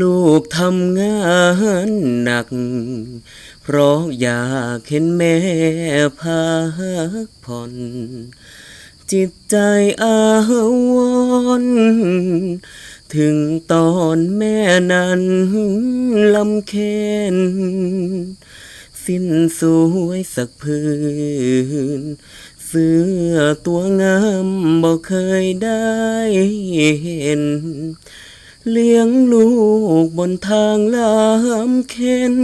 ลูกทำงานหนัก เพราะอยากเห็นแม่พักผ่อน จิตใจอาวรถึงตอนแม่นั้นลำเค็นสิ้นสวยสักพื้น เสื้อตัวงามบ่เคยได้เห็น เลี้ยงลูกบนทางลำเค็น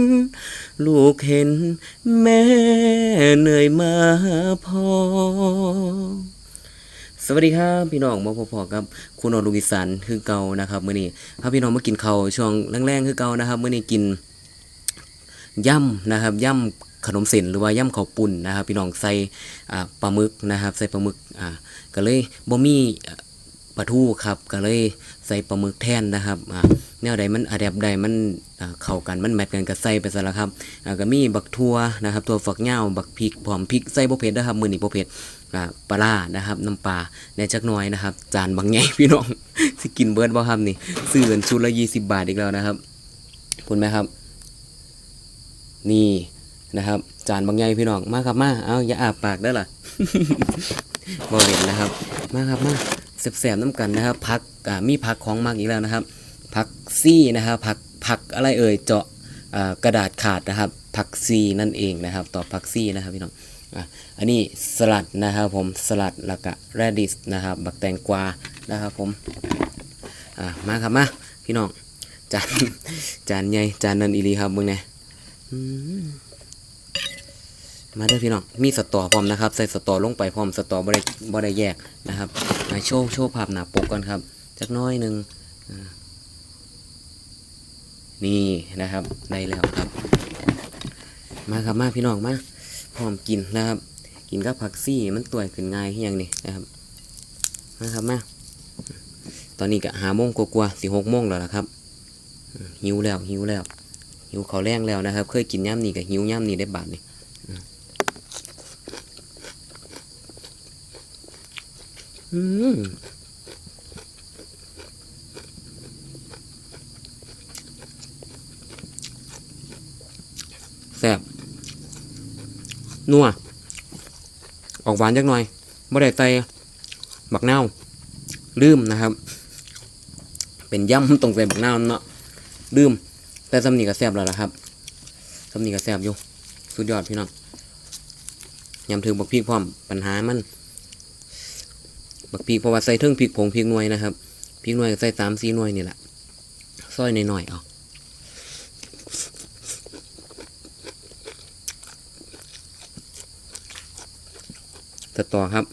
ลูกเห็นแม่เหนื่อยมาพอ สวัสดีครับพี่น้องมาพอๆกับ คุณนอลูกอีสานคือเก่านะครับมื้อนี้ถ้าพี่น้องมากินเขาช่วงแรงๆคือเก่านะครับมื้อนี้กินย่ำนะครับย่ำขนมเส้นหรือว่าย่ำข้าวปุ่นนะครับ พี่น้องใส่ปลาหมึกนะครับ ใส่ปลาหมึกอ่าก็เลยบ่มีอ่า ปลาทูครับ ก็เลยใส่ปลาหมึกแทนนะครับอ่าแนวใดมันอะแดบใดมันเข้ากันมันแมทกันก็ใส่ไปซะแล้วครับก็มีบักทัวนะครับตัวฝักยาวบักพริกพร้อมพริกใส่บ่เผ็ดนะครับมือนี้บ่เผ็ดปลาร้านะครับน้ำปลาในจักหน้อยนะครับ จานบางใหญ่พี่น้องสิกินเบิร์ดบ่ครับนี่ซื้อกันชุดละยี่สิบบาทอีกแล้วนะครับคุณไหมครับ นี่นะครับ จานบางใหญ่พี่น้องมาครับมาเอาอย่าอาบปากได้ล่ะบ่เห็นนะครับ มาครับมา แสบๆน้ำกันนะครับพักมีพักของมากอีกแล้วนะครับพักซี่นะครับผักผักอะไรเอ่ยเจาะกระดาษขาดนะครับผักซีนั่นเองนะครับ ต่อผักซี่นะครับพี่น้องอันนี้สลัดนะครับผมสลัดแล้วก็แรดิสนะครับ บักแตงกวานะครับผมมาครับมาพี่น้องจานจานใหญ่จานนันอีลีครับมึงเนี่ย มาเด้อพี่น้อง มีสตอพร้อมนะครับ ใส่สตอลงไปพร้อมสตอบ่ได้บ่ได้แยกนะครับมาโชว์โชว์ภาพหนาปกกันครับจักน้อยหนึ่งนี่นะครับได้แล้วครับ มาครับมาพี่น้องมาพร้อมกินนะครับ กินกับผักซี่มันตัวขึ้นง่ายเฮียงนี่นะครับมาครับมาตอนนี้ก็หาโมงกว่าๆสิหกโมงแล้วละครับหิวแล้วหิวแล้วหิวขาวแรงแล้วนะครับ เคยกินย่ำนี่กับหิวย่ำนี่ได้บาทนี่อืม อืมแซ่บนัว ออกหวานจักหน่อยบ่ได้ใส่บักเนาลืมนะครับ เป็นย่ำตรงใส่บักเนาเนาะลืม แต่สำนีก็แซ่บแล้วล่ะครับสำนีก็แซ่บอยู่ สุดยอดพี่น้องยำถึงบักพริกพร้อมปัญหามัน บักพริกเพราะว่าใส่เทิงพริกผงพริกหน่วยนะครับพริกหน่วยใส่สามสี่หน่วยนี่แหละซอยหน่อยๆเอาสตอครับ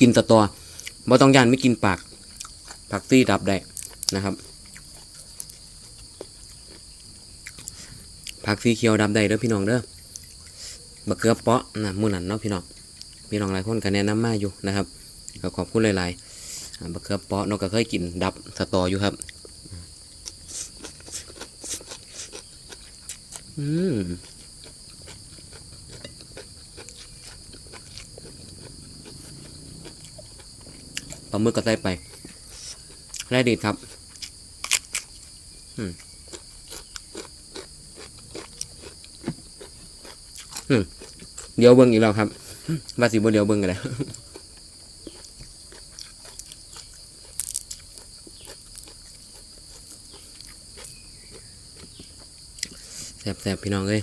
กินสตอบ่ต้องยานไม่กินปาก ผักซี่ดับได้นะครับ ผักสีเขียวดับได้เด้อพี่น้องเด้อบักเกือเปาะนะหมู่นั้นเนาะพี่น้องพี่น้องหลายคนก็แนะนำมาอยู่นะครับก็ขอบคุณหลายๆบักเกือเปาะนกก็เคยกินดับสตออยู่ครับอืมปลาหมึกก็ใส่ไปได้ดีครับ อืมอืม เดี๋ยวเบิ้งอีกแล้วครับว่าสิบ่เดี๋ยวเบิ้งกันเลยแซ่บๆพี่น้องเลย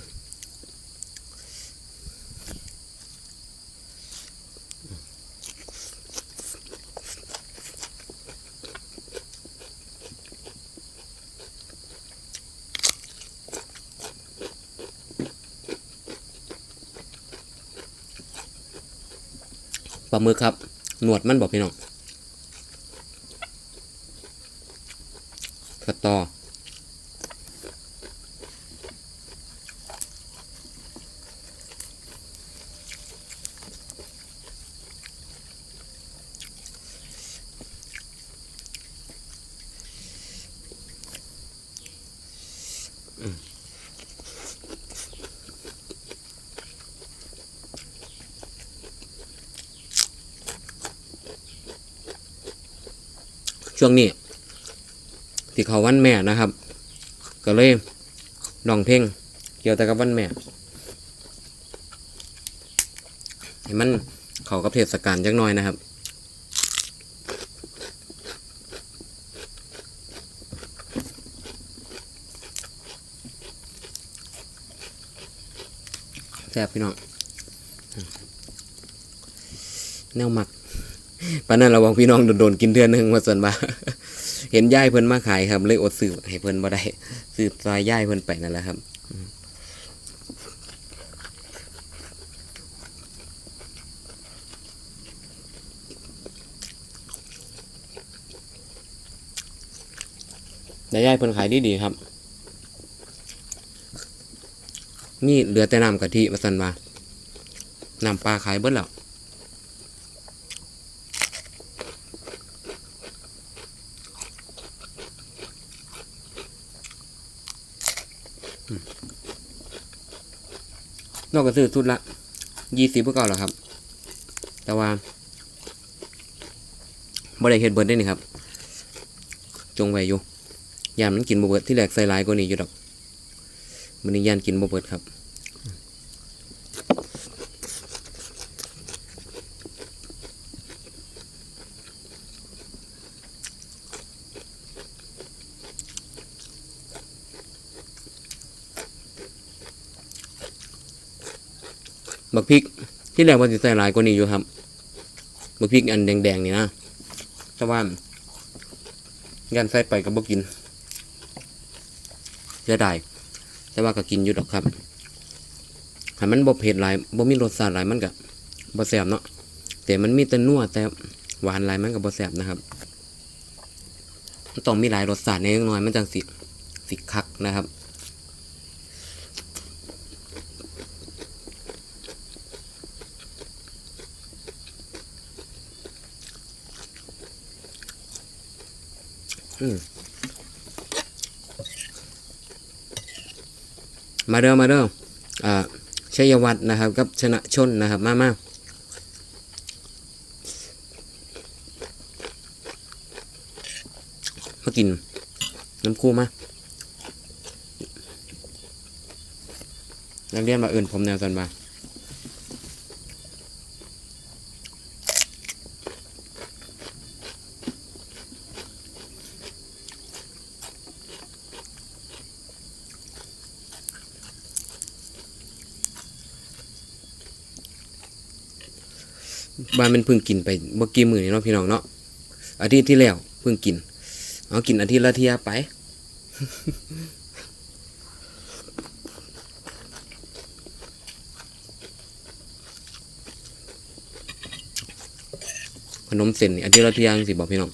ลาหมึกครับ หนวดมันบอกพี่น้องสตอ ช่วงนี้ที่เขาวันแม่นะครับ ก็เลยลองเพลงเกี่ยวแต่กับวันแม่ให้มันเขากับเทศกาลจักหน่อยนะครับแซ่บพี่น้องแนวหมัก ปานนั้นเราบอกพี่น้องโดนๆกินเทือนหนึงมาส่วนมาเห็นย่ายเพิ่นมาขายครับ เลยอดซื้อให้เพิ่นบ่ได้ซื้อซอยย่ายเพิ่นไปนั่นแหละครับแต่ย่ายเพิ่นขายดีๆครับ นี่เหลือแต่น้ำกะทิมาสันมาน้ำปลาขายเบิดแล้ว นอกก็ซื้อสุดละยี่สิบเพื่อเก่าแล้วครับ แต่ว่าบริเฮ็ดเบิดได้นี่ครับ จงไว้อยู่ยามนั้นกินบเบิดที่แหลกใส่ลายกว่านี้อยู่ดอกมันนี้ยานกินบเบิดครับ บักพริกที่แรกว่าสิใส่หลายกว่านี้อยู่ครับบักพริกอันแดงๆนี่นะแต่ว่ายันใส่ไปก็บ่กินเสียดายแต่ว่าก็กินอยู่ดอกครับให้มันบ่เผ็ดหลายบ่มีรสชาติหลายมันก็บ่แซ่บเนาะแต่มันมีแต่นัวแต่หวานหลายมันก็บ่แซ่บนะครับต้องมีหลายรสชาติในเล็กน้อยมันจังสิสิคักนะครับ มาเด้อมาเด้ออ่าชัยวัฒน์นะครับ กับชนะชนนะครับ มามามากิน น้ำคู่มานักเรียนมาอื่นผมแนวสันมา บ้านมันเพิ่งกินไปเมื่อกี้มือนี่เนาะพี่น้องเนาะอาทิตย์ที่แล้วเพิ่งกิน เอากินอาทิตย์ละเทียไป ขนมเส้นนี่อาทิตย์ละเทียงสิบอกพี่น้อง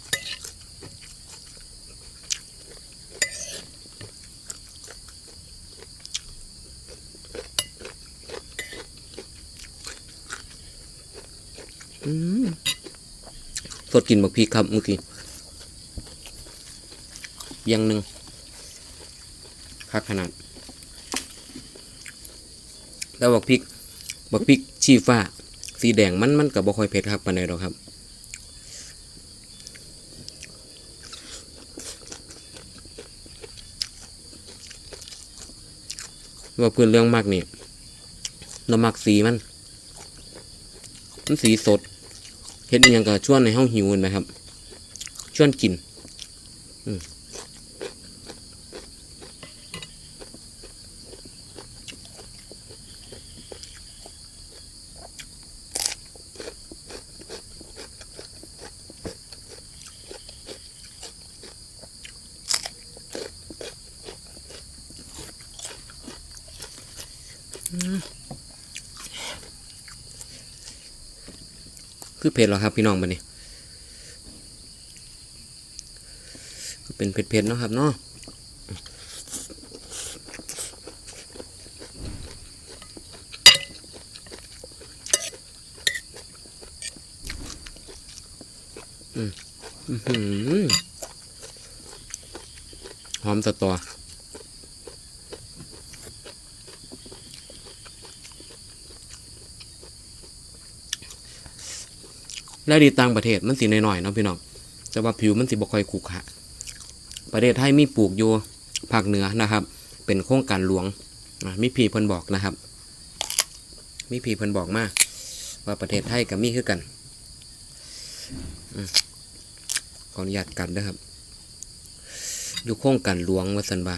สดกินบักพริกครับเมื่อกี้ยังหนึ่งคักขนาด แล้วบักพริก บักพริกชีฟ้า สีแดงมันมันกับบ่ค่อยเผ็ดครับปานใดดอกครับ ว่าเพื่อนเรื่องมากนี่เรามักสีมัน มันสีสด เห็นอย่างก็ชวนในห้องหิวเห็นไหมครับ ชวนกิน คือเผ็ดเหรอครับพี่น้องบันนี้ก็เป็นเผ็ดๆเนาะครับเนาะอือหือหอมสะตอ แล้วดีต่างประเทศมันสีหน่อยๆเนาะพี่น้องแต่ว่าผิวมันสิบ่ค่อยขรุขระประเทศไทยมีปลูกอยู่ภาคเหนือนะครับ เป็นโครงการหลวงมีพี่เพิ่นบอกนะครับมีพี่เพิ่นบอกมาว่าประเทศไทยกับมีคือกันขออนุญาตกัดนะครับ อยู่โครงการหลวงวัสันบา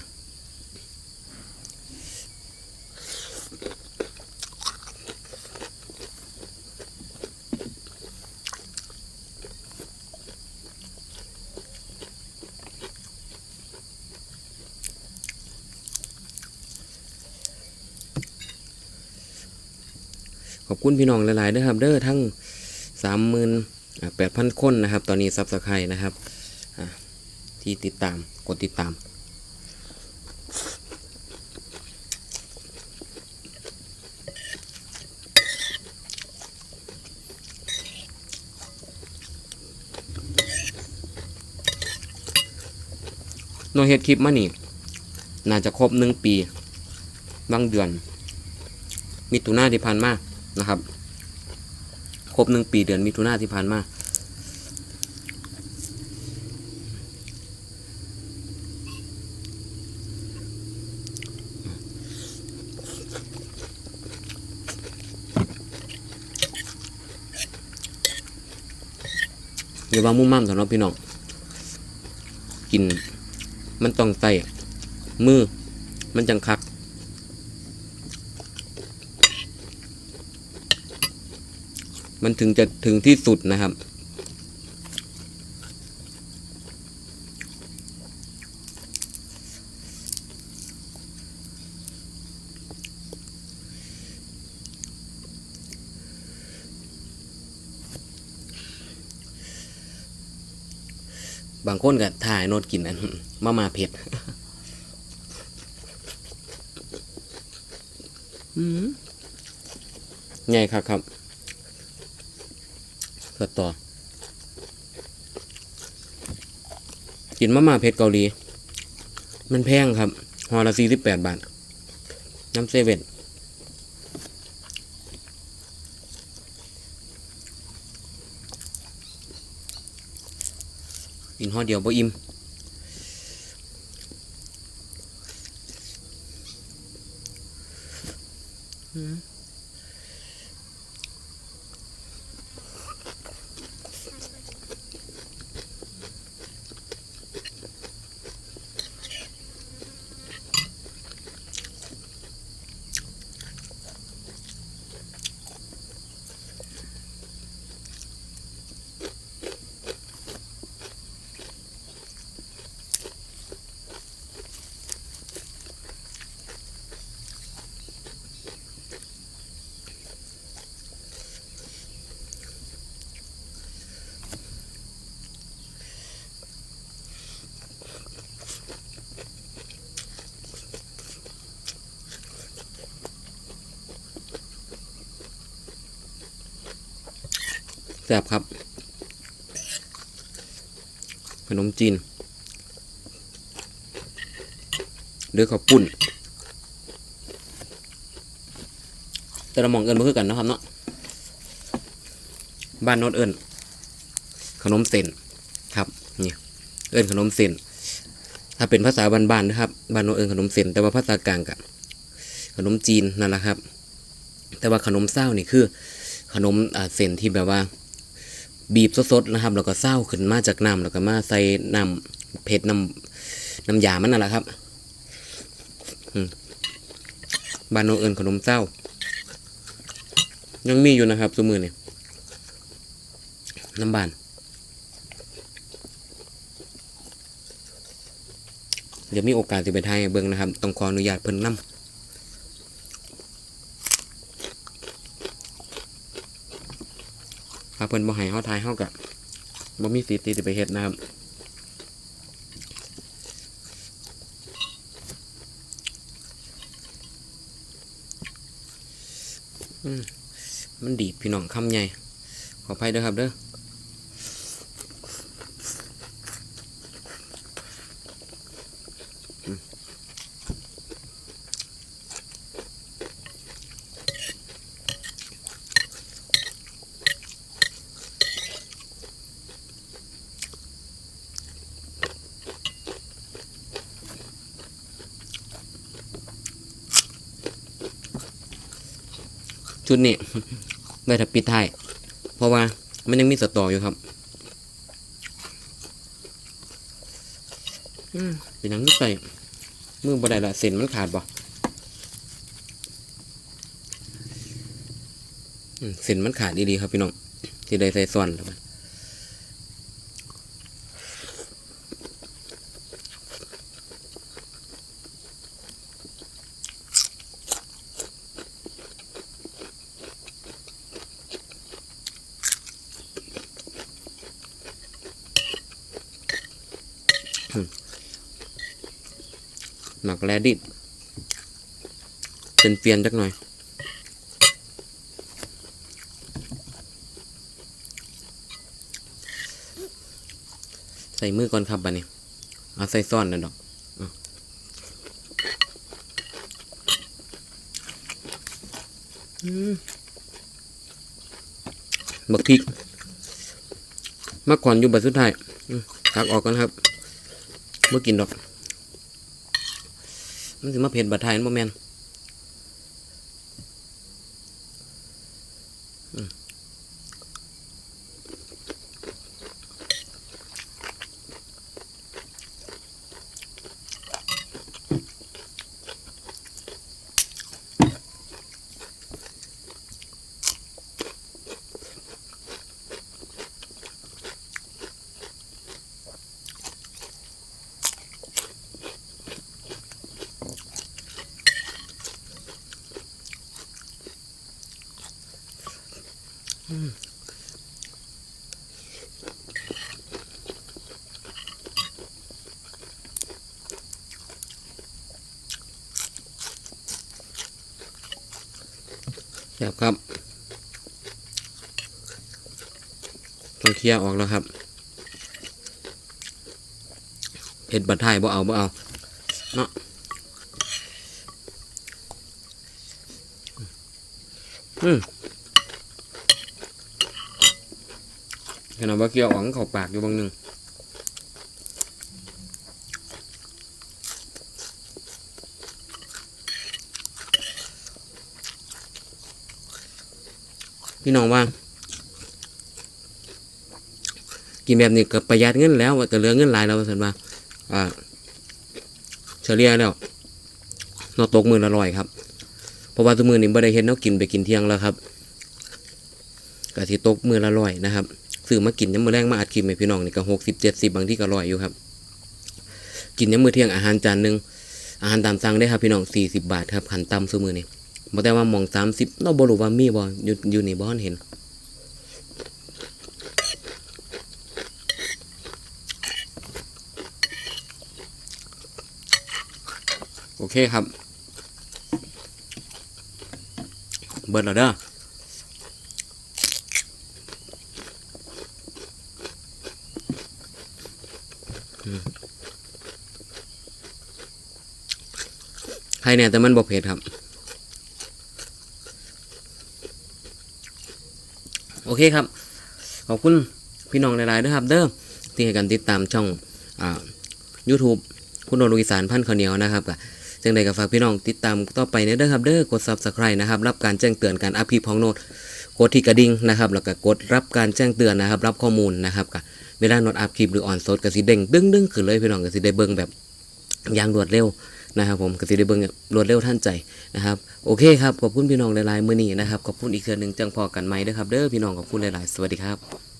คุณพี่น้องหลายๆเด้อครับ เด้อทั้งสามหมื่นแปดพันคนนะครับ ตอนนี้ซับสไครต์นะครับที่ติดตามกดติดตามน้องเฮ็ดคลิปมานี่ น่าจะครบหนึ่งปี บางเดือน มิถุนาที่ผ่านมา นะครับ ครบหนึ่งปีเดือนมิถุนาที่ผ่านมาอย่าว่ามุ่งมั่นสำหรับพี่น้องกิน มันต้องใส่มือ มันจังคัก มันถึงจะถึงที่สุดนะครับ บางคนก็ถ่ายโนดกินอันมามาเผ็ดอืมไงครับครับ กิดต่อ กินมาม่าเผ็ดเกาหลี มันแพงครับห่อละสี่สิบแปดบาท น้ำเซเว่นกินห่อเดียวบ่อิ่มแซ่บครับ ขนมจีนหรือข้าวปุ้น แต่เรามองเอินมาคือกันนะครับเนาะบ้านโนนเอินขนมเส้นครับนี่เอินขนมเส้นถ้าเป็นภาษาบ้านๆนะครับบ้านโนนเอินขนมเส้นแต่ว่าภาษากลางกับขนมจีนนั่นแหละครับ แต่ว่าขนมเศร้านี่คือ ขนมเส้นที่แบบว่า บีบสดๆนะครับ แล้วก็เศร้าขึ้นมาจากน้ำแล้วก็มาใส่น้ำเผ็ดน้ำน้ำยามันนั่นแหละครับบานโนเอิญขนมเศร้า ยังมีอยู่นะครับสมือเนี่ยน้ำบานเดี๋ยวมีโอกาสจะไปไทยเบิ่งนะครับ ต้องขออนุญาตเพิ่นนำ ถ้าเพิ่นบ่ให้เฮาทายเฮากับ่มีสิทธิ์ที่จะไปเฮ็ดนะครับอืมมันดีดพี่น้องคำใหญ่ขออภัยเด้อครับเด้อ ชุดนี้ไว้ถ้าปิดท้ายเพราะว่ามันยังมีสตออยู่ครับอืมเป็นหยังนี่ใส่มือบ่ได้ละเส้นมันขาดบ่อืมเส้นมันขาดดีๆครับพี่น้องที่ได้ใส่ซ้อนแล้วมัน หมักแลดิดเป็นเปลี่ยนจักหน่อย ใส่มือก่อนครับบัดนี้เอาใส่ซ่อนนั่นดอกมบักพริกมาก่อนอยู่บัดสุดท้ายตักออกกันครับเมื่อกินดอก มันสิมาเผ็ดบัดไทยนั่นบ่แม่น แซ่บครับต้องเคลียร์ออกแล้วครับเผ็ดบัดไทยบ่เอาบ่เอาเนาะอืม ขนาดว่าเกี่ยวออกเข้าปากอยู่บางหนึ่งพี่น้องว่า กินแบบนี้ก็ประหยัดเงินแล้วก็เหลือเงินหลายแล้วสันว่าอ่า เฉลี่ยแล้วเราตกมือละร้อยครับเพราะว่าตัวมือนี่บ่ได้เห็นเรากินไปกินเที่ยงแล้วครับก็ที่ตกมือละร้อยนะครับ ซื้อมากินยามมื้อแรงมาอัดคลิปให้พี่น้องนี่ก็หกสิบเจ็ดสิบบางที่ก็ร้อยอยู่ครับ กินยามมื้อเที่ยงอาหารจานหนึ่งอาหารตามสั่งได้ครับพี่น้องสี่สิบบาทครับขันต่ำซุมือนี่บ่แต่ว่าหมองสามสิบเราบรูว่ามีบ่อยู่อยู่นี่บ่ทันเห็นโอเคครับ เบิดแล้วเด้อ ใครเนี่ยแต่มันบ่เผ็ดครับ โอเคครับ ขอบคุณพี่น้องหลายๆด้วยครับ เด้อที่ให้กันติดตามช่องอ่า YouTube คุณโดนลูกอีสานพันข้าวเหนียวนะครับก็จังใดก็ฝากพี่น้องติดตามต่อไปเด้อครับเด้อกด Subscribe นะครับ รับการแจ้งเตือนการอัพคลิปของโน้ตกดที่กระดิ่งนะครับ แล้วก็กดรับการแจ้งเตือนนะครับ รับข้อมูลนะครับก็เวลาโน้ตอัพคลิปหรือออนสดก็สิเด้งดึ้งดึ้งขึ้นเลยพี่น้องก็สิได้เบิ่งแบบอย่างรวดเร็ว นะครับผมก็สิได้เบิ่งรวดเร็วทันใจนะครับโอเคครับขอบคุณพี่น้องหลายๆมื้อนี้นะครับขอบคุณอีกเทื่อหนึงจังพอกันไหม่เด้อครับเด้อพี่น้องขอบคุณหลายๆ สวัสดีครับ